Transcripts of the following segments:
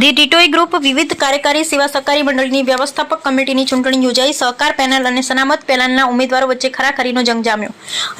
The Titoi group વિવિધ કાર્યકારી સેવા સહકારી મંડળની વ્યવસ્થાપક કમિટીની ચૂંટણી યોજાઈ. સહકાર પેનલ અને સનામત પેનલના ઉમેદવારો વચ્ચે ખરાખરીનો જંગ જામ્યો.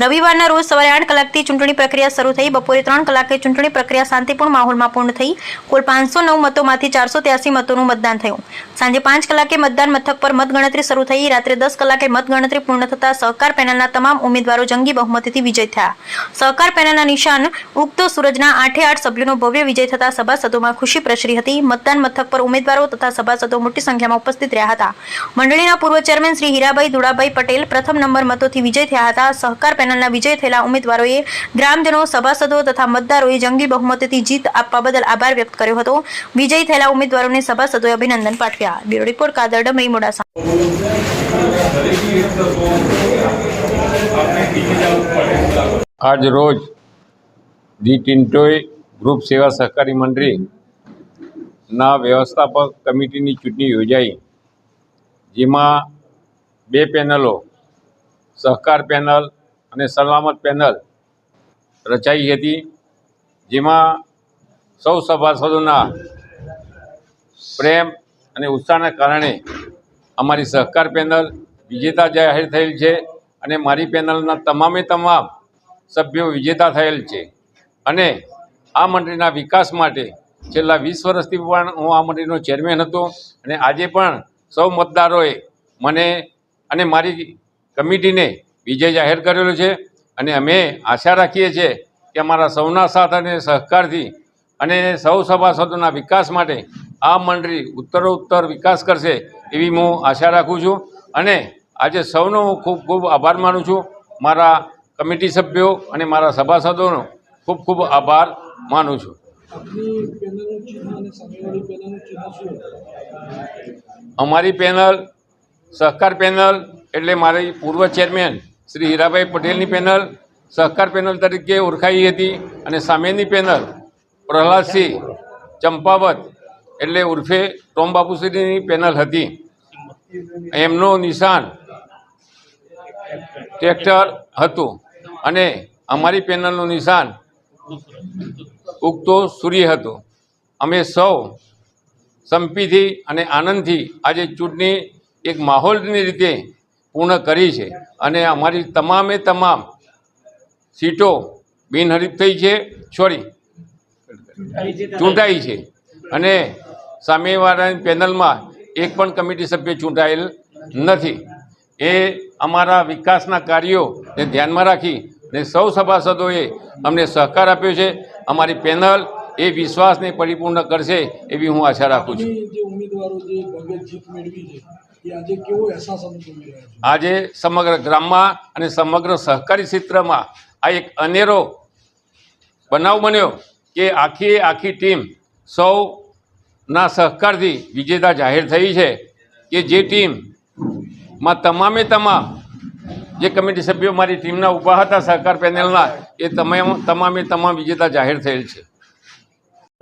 રવિવારના રોજ સવારે આઠ કલાકથી ચૂંટણી પ્રક્રિયા શરૂ થઈ. બપોરે ત્રણ કલાકે ચૂંટણી પ્રક્રિયા શાંતિપૂર્ણ માહોલમાં પૂર્ણ થઈ. કુલ પાંચસો નવ મતોમાંથી ચારસો ત્યાસી મતોનું મતદાન થયું. સાંજે પાંચ કલાકે મતદાન મથક પર મતગણતરી શરૂ થઈ. રાત્રે દસ કલાકે મતગણતરી પૂર્ણ થતાં સહકાર પેનલના તમામ ઉમેદવારો જંગી બહુમતીથી વિજય થયા. સહકાર પેનલના નિશાન ઉગતો સૂરજના આઠે આઠ સભ્યોનો ભવ્ય વિજય થતાં સભાસદોમાં ખુશી પ્રસરી હતી. મતદાન મથક પર ઉમેદવારો તથા સભાસદો મોટી સંખ્યામાં ઉપસ્થિત રહ્યા હતા. મંડળીના પૂર્વ ચેરમેન શ્રી હીરાભાઈ દુડાભાઈ પટેલ પ્રથમ નંબર મતોથી વિજય થયા હતા. સહકાર પેનલના વિજય થયેલા ઉમેદવારોએ ગ્રામજનો, સભાસદો તથા મતદારોએ જંગી બહુમતીથી જીત આપવા બદલ આભાર વ્યક્ત કર્યો હતો. વિજય થયેલા ઉમેદવારોને સભાસદોએ અભિનંદન પાઠવ્યા. Bureau report Kadar Damri Modasa. આજ રોજ ધી ટિન્ટોય ગ્રુપ સેવા સહકારી મંડળીના વ્યવસ્થાપક કમિટીની ચૂંટણી યોજાઈ, જેમાં બે પેનલો, સહકાર પેનલ અને સલામત પેનલ રચાઈ હતી, જેમાં સૌ સભાસદોના પ્રેમ અને ઉત્સાહના કારણે અમારી સહકાર પેનલ વિજેતા જાહેર થયેલ છે અને મારી પેનલના તમામે તમામ સભ્યો વિજેતા થયેલ છે. અને આ મંડળીના વિકાસ માટે છેલ્લા વીસ વર્ષથી પણ હું આ મંડળીનો ચેરમેન હતો અને આજે પણ સૌ મતદારોએ મને અને મારી કમિટીને વિજય જાહેર કરેલો છે અને અમે આશા રાખીએ છીએ કે અમારા સૌના સાથ અને સહકારથી અને સૌ સભાસદોના વિકાસ માટે આ મંડળી ઉત્તરોત્તર વિકાસ કરશે એવી હું આશા રાખું છું. અને આજે સૌનો હું ખૂબ ખૂબ આભાર માનું છું. મારા કમિટી સભ્યો અને મારા સભાસદોનો ખૂબ ખૂબ આભાર માનું છું. અમારી પેનલ, સહકાર પેનલ એટલે મારી પૂર્વ ચેરમેન શ્રી હીરાભાઈ પટેલની પેનલ, સહકાર પેનલ તરીકે ઓળખાઈ હતી અને સામેની પેનલ પ્રહલાદસિંહ ચંપાવત એટલે ઉર્ફે ટોમ બાપુશ્રીની પેનલ હતી. એમનું નિશાન ટ્રેક્ટર હતું અને અમારી પેનલનું નિશાન ઉગતો સૂર્ય હતો. અમે સૌ સંપીથી અને આનંદથી આજે ચૂંટણી એક માહોલની રીતે પૂર્ણ કરી છે અને અમારી તમામે તમામ સીટો બિનહરીફ થઈ છે. સોરી ચૂંટાઈ છે. અને સામેવાળાની પેનલમાં એક પણ કમિટી સભ્ય ચૂંટાયેલ નથી. એ અમારા વિકાસના કાર્યોને ધ્યાનમાં રાખી અને સૌ સભાસદોએ અમને સહકાર આપ્યો છે. અમારી પેનલ એ વિશ્વાસને પરિપૂર્ણ કરશે એવી હું આશા રાખું છું. આજે સમગ્ર ગ્રામમાં અને સમગ્ર સહકારી ક્ષેત્રમાં આ એક અનેરો બનાવ બન્યો કે આખી આખી ટીમ સૌના સહકારથી વિજેતા જાહેર થઈ છે કે જે ટીમમાં તમામે તમામ જે કમિટી સભ્યો મારી ટીમના ઊભા હતા સહકાર પેનલના, એ તમામ તમામે તમામ વિજેતા જાહેર થયેલ છે.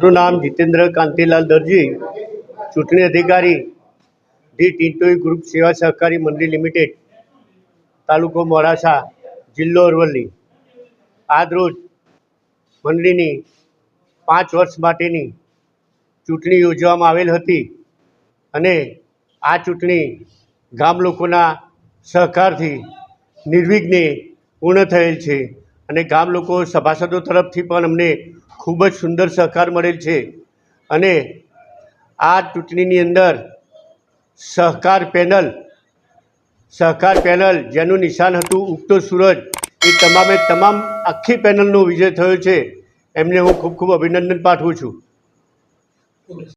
મારું નામ જીતેન્દ્ર કાંતિલાલ દરજી, ચૂંટણી અધિકારી ધી ટિન્ટોઈ ગ્રુપ સેવા સહકારી મંડળી લિમિટેડ, તાલુકો મોડાસા, જિલ્લો અરવલ્લી. આજરોજ મંડળીની પાંચ વર્ષ માટેની ચૂંટણી યોજવામાં આવેલ હતી અને આ ચૂંટણી ગામ લોકોના સહકારથી નિર્વિઘ્ને પૂર્ણ થયેલ છે. અને ગામ લોકો સભાસદો તરફથી પણ અમને ખૂબ જ સુંદર સહકાર મળેલ છે. અને આ ચૂંટણીની અંદર સહકાર પેનલ સહકાર પેનલ જેનું નિશાન હતું ઉગતો સૂરજ, એ તમામે તમામ આખી પેનલનો વિજય થયો છે. એમને હું ખૂબ ખૂબ અભિનંદન પાઠવું છું.